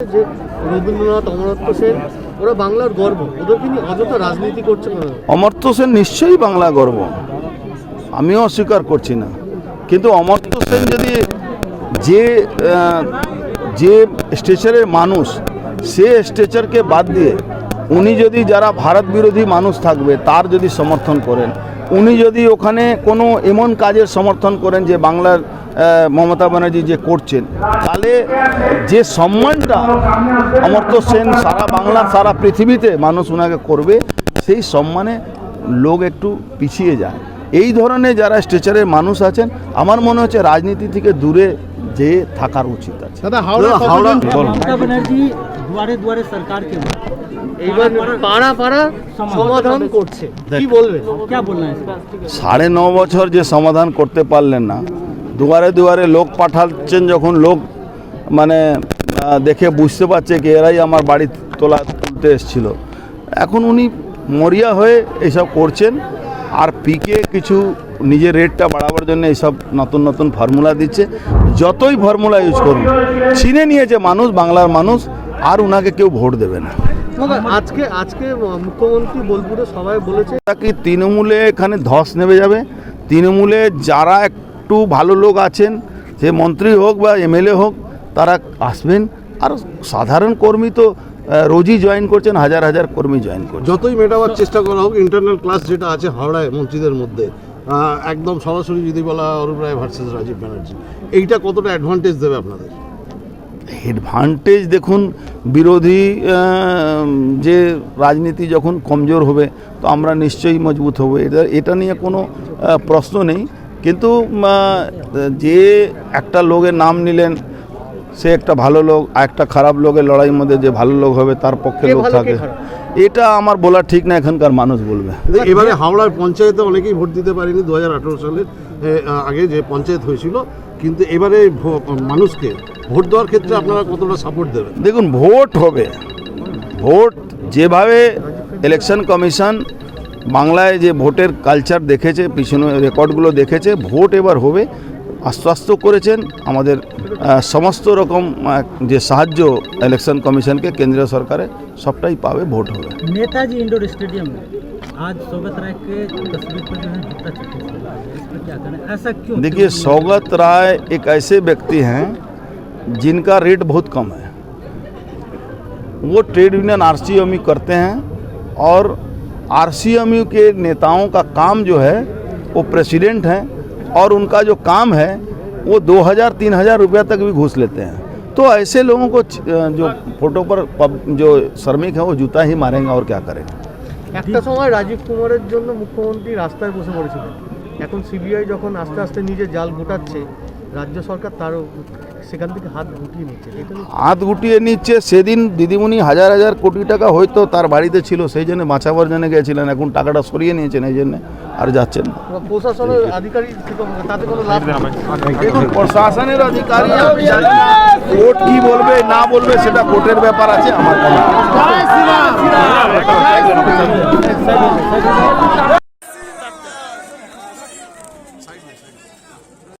যে রবীন্দ্রনাথ, অমরত্ব সেন, ওরা বাংলার গর্ব। ওদেরকে নিয়ে অযথা রাজনীতি করছে অমর্ত সেন নিশ্চয়ই বাংলা গর্ব। আমিও অস্বীকার করছি না। কিন্তু অমর্ত্য সেন যদি যে যে স্টেচারের মানুষ, সে স্টেচারকে বাদ দিয়ে উনি যদি যারা ভারত বিরোধী মানুষ থাকবে তার যদি সমর্থন করেন উনি যদি ওখানে কোনো এমন কাজের সমর্থন করেন যে বাংলার মমতা ব্যানার্জি যে করছেন তাহলে যে সম্মানটা অমর্ত্য সেন সারা বাংলা সারা পৃথিবীতে মানুষ ওনাকে করবে সেই সম্মানে লোক একটু পিছিয়ে যায়। এই ধরনের যারা স্ট্রেচারের মানুষ আছেন আমার মনে হচ্ছে রাজনীতি থেকে দূরে যে থাকার উচিত আছে। দাদা হাওড়া হাওড়া দুয়ারে দুয়ারে এইবার পাড়া পাড়া সমাধান। করছে। কি বলবেন সাড়ে ন বছর যে সমাধান করতে পারলেন না দুয়ারে দুয়ারে লোক পাঠাচ্ছেন যখন লোক মানে দেখে বুঝতে পারছে কি এরাই আমার বাড়ি তোলা তুলতে এসেছিল। এখন উনি মরিয়া হয়ে এইসব করছেন আর পিকে কিছু নিজের রেটটা বাড়াবার জন্য এইসব নতুন নতুন ফর্মুলা দিচ্ছে। যতই ফর্মুলা ইউজ করুন চিনে নিয়েছে মানুষ বাংলার মানুষ আর ওনাকে কেউ ভোট দেবে না। আজকে আজকে মুখ্যমন্ত্রী বোলপুরে সবাই বলেছে কি তৃণমূলে এখানে ধস নেমে যাবে? তৃণমূলে যারা একটু ভালো লোক আছেন সে মন্ত্রী হোক বা এমএলএ হোক তারা আসবেন। আর সাধারণ কর্মী তো রোজই জয়েন করছেন হাজার হাজার কর্মী জয়েন করছেন। যতই মেটাবার চেষ্টা করা হোক ইন্টারনাল ক্লাস যেটা আছে হাওড়ায় মন্ত্রীদের মধ্যে একদম সরাসরি যদি বলা অরূপ রায় ভার্সেস রাজীব ব্যানার্জি এইটা কতটা অ্যাডভান্টেজ দেবে আপনাদের? অ্যাডভান্টেজ দেখুন বিরোধী যে রাজনীতি যখন কমজোর হবে তো আমরা নিশ্চয়ই মজবুত হব। এটা এটা নিয়ে কোনো প্রশ্ন নেই। কিন্তু যে একটা লোকের নাম নিলেন সে একটা ভালো লোক আর একটা খারাপ লোকের লড়াইয়ের মধ্যে যে ভালো লোক হবে তার পক্ষে লোক থাকে। এটা আমার বলা ঠিক না এখানকার মানুষ বলবে। এবারে হাওড়ার পঞ্চায়েতে অনেকেই ভোট দিতে পারেনি। দু হাজার আঠেরো সালের আগে যে পঞ্চায়েত হয়েছিল কিন্তু এবারে মানুষকে ভোট দেওয়ার ক্ষেত্রে আপনারা কতটা সাপোর্ট দেবেন? দেখুন ভোট হবে। ভোট যেভাবে ইলেকশন কমিশন বাংলায় যে ভোটের কালচার দেখেছে পিছনে রেকর্ডগুলো দেখেছে ভোট এবার হবে। আশ্বস্ত করেছেন আমাদের সমস্ত রকম যে সাহায্য ইলেকশন কমিশনকে কেন্দ্রীয় সরকারে সবটাই পাবে ভোট হবে। নেতাজি ইন্ডোর স্টেডিয়াম আজ সোবত রায়কে राय के तस्वीर पर जो है जूता चिट्ठी से लगा है। इस पर क्या करें ऐसा क्यों देखिए सौगत राय एक ऐसे व्यक्ति हैं जिनका रेट बहुत कम है वो ट्रेड यूनियन आर करते हैं और आर के नेताओं का काम जो है वो प्रेसिडेंट हैं और उनका जो काम है वो 2000 3000 रुपया तक भी घूस लेते हैं तो ऐसे लोगों को च- जो फोटो पर पब, जो श्रमिक है वो जूता ही मारेंगे और क्या करेंगे একটা সময় রাজীব কুমারের জন্য মুখ্যমন্ত্রী রাস্তায় বসে পড়েছিলেন এখন সিবিআই যখন আস্তে আস্তে নিজে জাল গোটাচ্ছে রাজ্য সরকার তারও সেখান থেকে হাত গুটিয়ে নিচ্ছে। হাত গুটিয়ে নিচ্ছে। সেদিন দিদিমণি হাজার হাজার কোটি টাকা হয়তো তার বাড়িতে ছিল সেই জন্য বাঁচাবার জন্য গেছিলেন এখন টাকাটা সরিয়ে নিয়েছেন এই জন্য আর যাচ্ছেন না। প্রশাসনের আধিকারিক থেকে তাতে কোনো লাভ নেই। দেখুন প্রশাসনের অধিকারী আমি জানি না। কোর্ট কি বলবে না বলবে সেটা কোর্টের ব্যাপার আছে আমার